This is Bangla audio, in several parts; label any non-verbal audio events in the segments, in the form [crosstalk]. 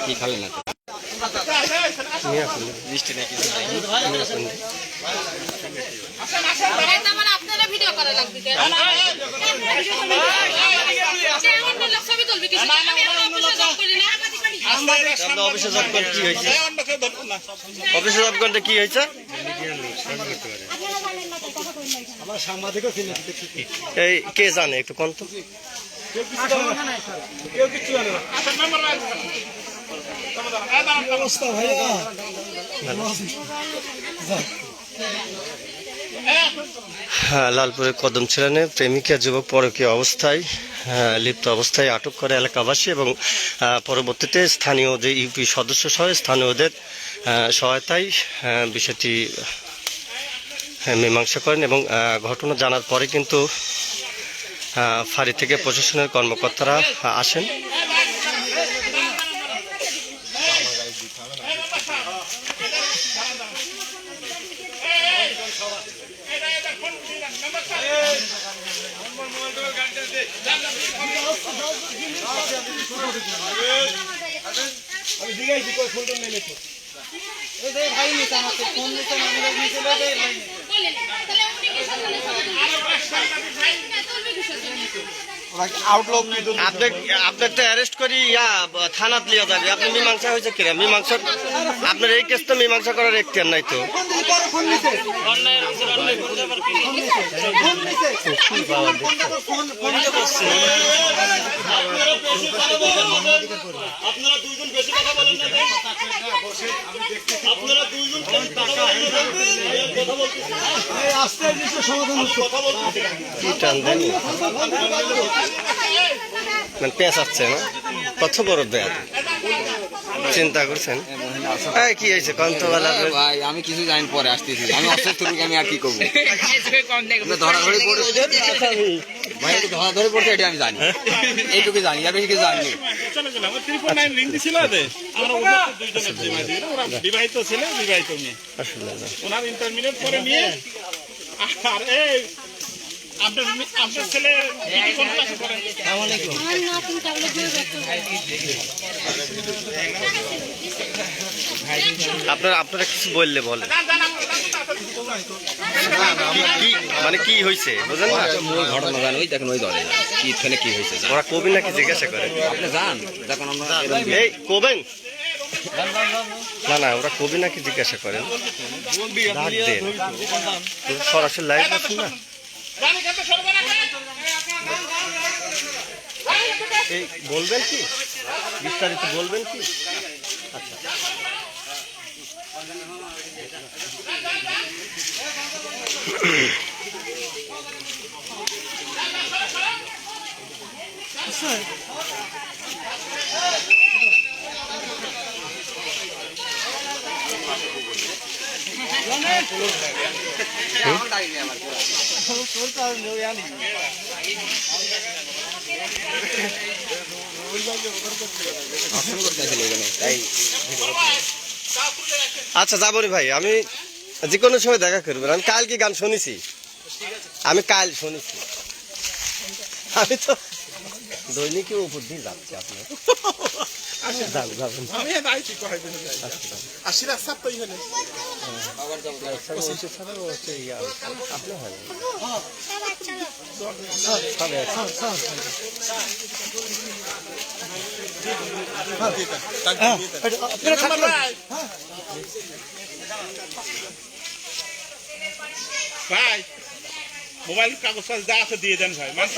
কি খাবেন না না কিছু অফিসে জব করি না আমরা অফিসে জব করে কি হয়েছে? অফিসে জব করতে কি হয়েছে এই কে জানে একটু হ্যাঁ লালপুরের কদম ছেড়ানে প্রেমিকা যুবক পরকীয় অবস্থায় হ্যাঁ, লিপ্ত অবস্থায় আটক করে এলাকাবাসী এবং পরবর্তীতে স্থানীয় যে ইউপি সদস্য সহ স্থানীয়দের সহায়তায় বিষয়টি হ্যাঁ, মীমাংসা করেন এবং ঘটনা জানার পরে কিন্তু ফাঁড়ি থেকে প্রশাসনের কর্মকর্তারা আহ, আসেন বলেন তাহলে উনি কি সামনে ছবি তুলবে? তুলবে কিসের জন্য আপনি আপনি তো অ্যারেস্ট করি ইয়া থানাত লিয়া যাবে। আপনি মীমাংসা হয়েছে কিরা? মীমাংসা আপনার এই কেস তো মীমাংসা করার এখতিয়ার নাই তো। আপনারা দুইজন বেশি কথা বলেন না আপনারা দুইজন কথা বলেন কথা বলতেছি। মানে পেঁচ আসছে না? কত বড় ব্যাগ চিন্তা করছেন? এই কি হয়েছে? কন্তবেলা ভাই আমি কিছু জানি পরে আসতেছি। আমি অসুস্থ রোগী আমি আর কি করব? [laughs] ধরাধরি পড়ে ভাই একটু ধরাধরি পড়ছে এটা আমি জানি। এইটুকু জানি আর বেশি কিছু জানি বিবাহিত ছেলে বিবাহিত মেয়ে ওনার ইন্টারমিডিয়েট করে নিয়ে আর এই আপনার আপনার ছেলে কোন ক্লাসে পড়ে আমার নাতনি তাহলে দুই বছর আপনারা আপনারা কিছু বললে বলেন কি মানে কি হয়েছে বুঝলেন না মূল ঘটনা জানি ওই দেখেন ওই দলে কি এখানে কি হয়েছে ওরা কবি নাকি জিজ্ঞাসা করে আপনি যান দেখুন আমরা এই কবেন না না ওরা কবি নাকি জিজ্ঞাসা করেন সরাসরি লাইভ আছেন না এই বলবেন কি? বিস্তারিত বলবেন কি? আচ্ছা। অপশন আচ্ছা যাবরি ভাই, আমি যে কোনো সময় দেখা করবেন আমি কাল কি গান শুনেছি। আমি কাল শুনেছি। আমি তো দৈনিকের উপর দিয়ে যাচ্ছি আপনার। আমি আইছি করাই দিন আশির আসার তো হলে ওষুধ ছাড়া ও হচ্ছে ইয়া, আপনার হয় না। সব এক। ভাই মোবাইল কাগজ যা আছে দিয়ে দেন ভাই মানুষ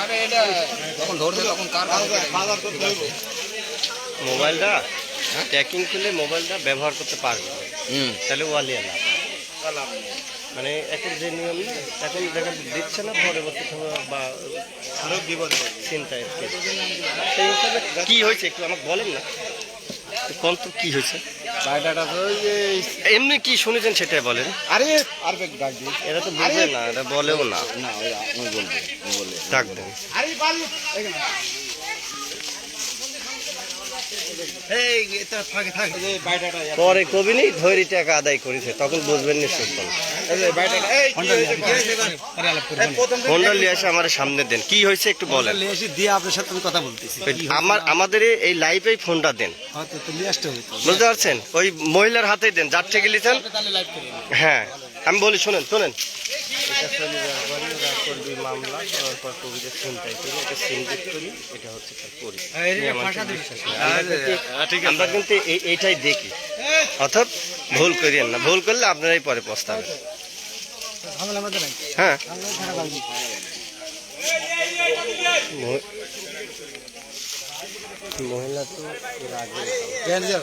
আরে এটা যখন ধরছে তখন কার মোবাইলটা ট্যাকিং করলে মোবাইলটা ব্যবহার করতে পারবে। হুম। তাহলে ওয়ালিয়া লাভ মানে এখন যে নিয়ম না এখন দেখা দিচ্ছে না পরবর্তী বা আরও বিপদ চিন্তায় সেই হিসাবে কি হয়েছে একটু আমাকে বলেন না। কোন তো কি হয়েছে? বায়োডাটা তো ওই যে এমনি কি শুনেছেন সেটাই বলেন। আরে আর বেগ ডাক দিন এটা তো বলবে না এটা বলেও না। না ওই বলবে বলে ডাক দেন। আরে বালু এখানে। পরে কবিনি ধৈরি টাকা আদায় করেছে তখন বুঝবেন নিয়ে এসে আমার সামনে দেন কি হয়েছে একটু বলেন। দিয়ে আপনার সাথে আমি কথা বলতেছি। আমার আমাদের এই- এই লাইভেই ফোনটা দেন। হয়তো তো নিয়ে আসতে হইতো। বুঝতে পারছেন? ওই মহিলার হাতেই দেন যার থেকে লিখেন? হ্যাঁ আমি বলি শোনেন শোনেন। করবি মামলা করার পর কবিদের ছিনতাই করি এটা সিনজিত করি এটা হচ্ছে তার আমার ঠিক বিশ্বাস নেই। আমরা কিন্তু- এই- এইটাই দেখি। অর্থাৎ ভুল করিয়েন না। ভুল করলে আপনারাই পরে পস্তাবেন হ্যাঁ আমরা খারাপ লাগবে মহি- মহিলা তো এর আগে কেন যাও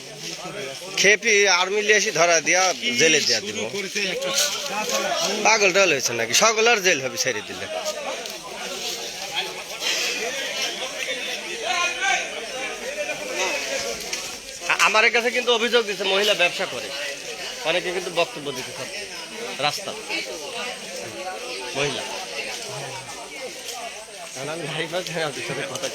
খেপি আর্মি লিয়ে এসে ধরা দিয়া জেলে দিয়া দিব। পাগল টাগল হয়েছে নাকি? সকলের জেল হবে ছেড়ে দিলে। আমার কাছে কিন্তু অভিযোগ দিচ্ছে মহিলা ব্যবসা করে। অনেকে কিন্তু বক্তব্য দিতে থাকছে রাস্তা। মহিলা। কথা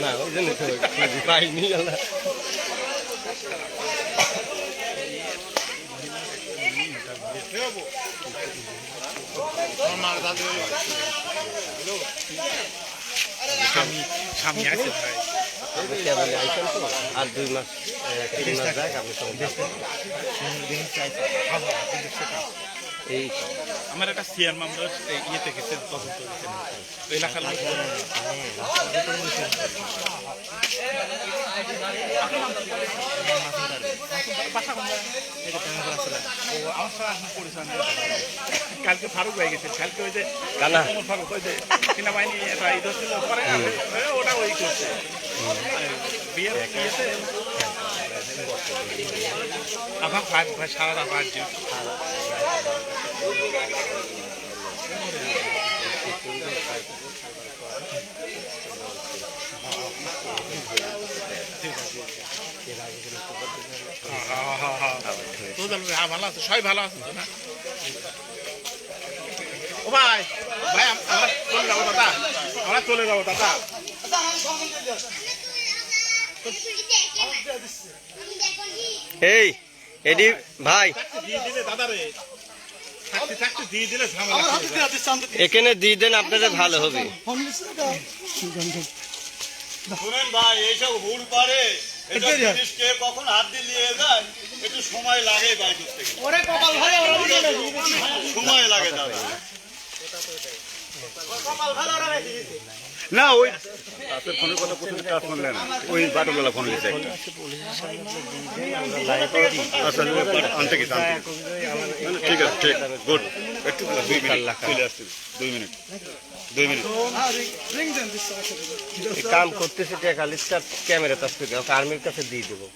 না ওই জন্য পাইনি আল্লাহ। আর দুই মাস তিন মাস যাক আপনি। এই আমার একটা সিয়ার মামলা এই ইয়েতে গেছে তদন্ত গেছে এলাকার লোক কালকে ফারুক হয়ে গেছে কালকে ওই যে ফারুক ওই যে কিনা বাহিনী একটা ঈদ হচ্ছিল ওটা ওই করছে। বিয়ে বিয়েতে আমার ভাই সারা রাত সবাই ভালো আছে তো না ও ভাই ভাই আমরা চলে যাব দাদা আমরা চলে যাব দাদা এই, এডি, ভাই। দাদা রে থাকতে থাকতে দিয়ে দিলে ঝামেলা এখানে দিয়ে দেন আপনাদের ভালো হবে। শুনেন ভাই এইসব হুড় পারে কখন হাত দিয়ে নিয়ে যায় একটু সময় লাগে সময় লাগে দাদা না ওই ফোনের কথা প্রথমে কাজ শুনলেন ওই বাটুলওয়ালা ফোন দিয়েছে একটা। আচ্ছা আনতে গেছে গেছে। ঠিক আছে ঠিক গুড। একটু দুই মিনিট চলে আসছে। দুই মিনিট দুই মিনিট। কাম করতেছে টাকা লিস্টার ক্যামেরা তার থেকে আর্মির কাছে দিয়ে দেবো।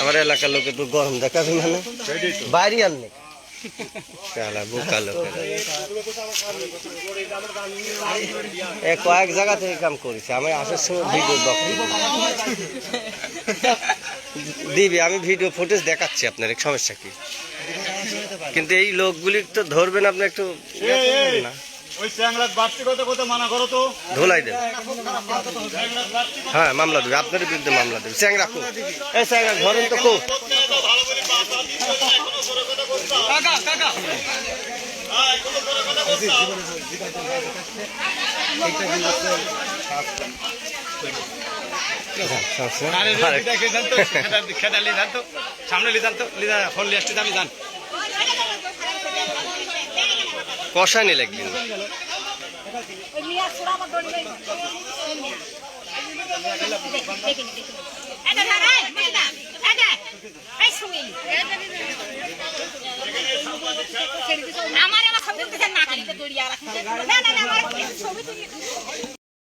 আমার এলাকার লোকে তো গরম দেখাবে মানে বাইরে আর নেই। কয়েক জায়গা থেকে কাম করেছে। আমি আসার সময় ভিডিও দিবি আমি ভিডিও ফুটেজ দেখাচ্ছি আপনার এক সমস্যা কি? কিন্তু এই লোকগুলি তো ধরবেন আপনি একটু ইয়ে করবেন না। ওই চ্যাংরাত বাড়তি কথা কথা মানা করো তো? ধোলাই দেন হ্যাঁ মামলা দেবে আপনার বিরুদ্ধে মামলা দেবে। চ্যাংরা কো? এই চ্যাংরা ধরেন তো কো [laughs] ভালো করে বাসা দিতে হবে, এখনও করে কথা বলতে হবে। হ্যাঁ, এখনও করে কথা বলতে হবে। সামনে লিজান তো লিজা ফোন লিয়ে আসতে আমি জান কষানি লাগবেন এটা ধরাই এই শুনি আমার না না না ছবি তুলি।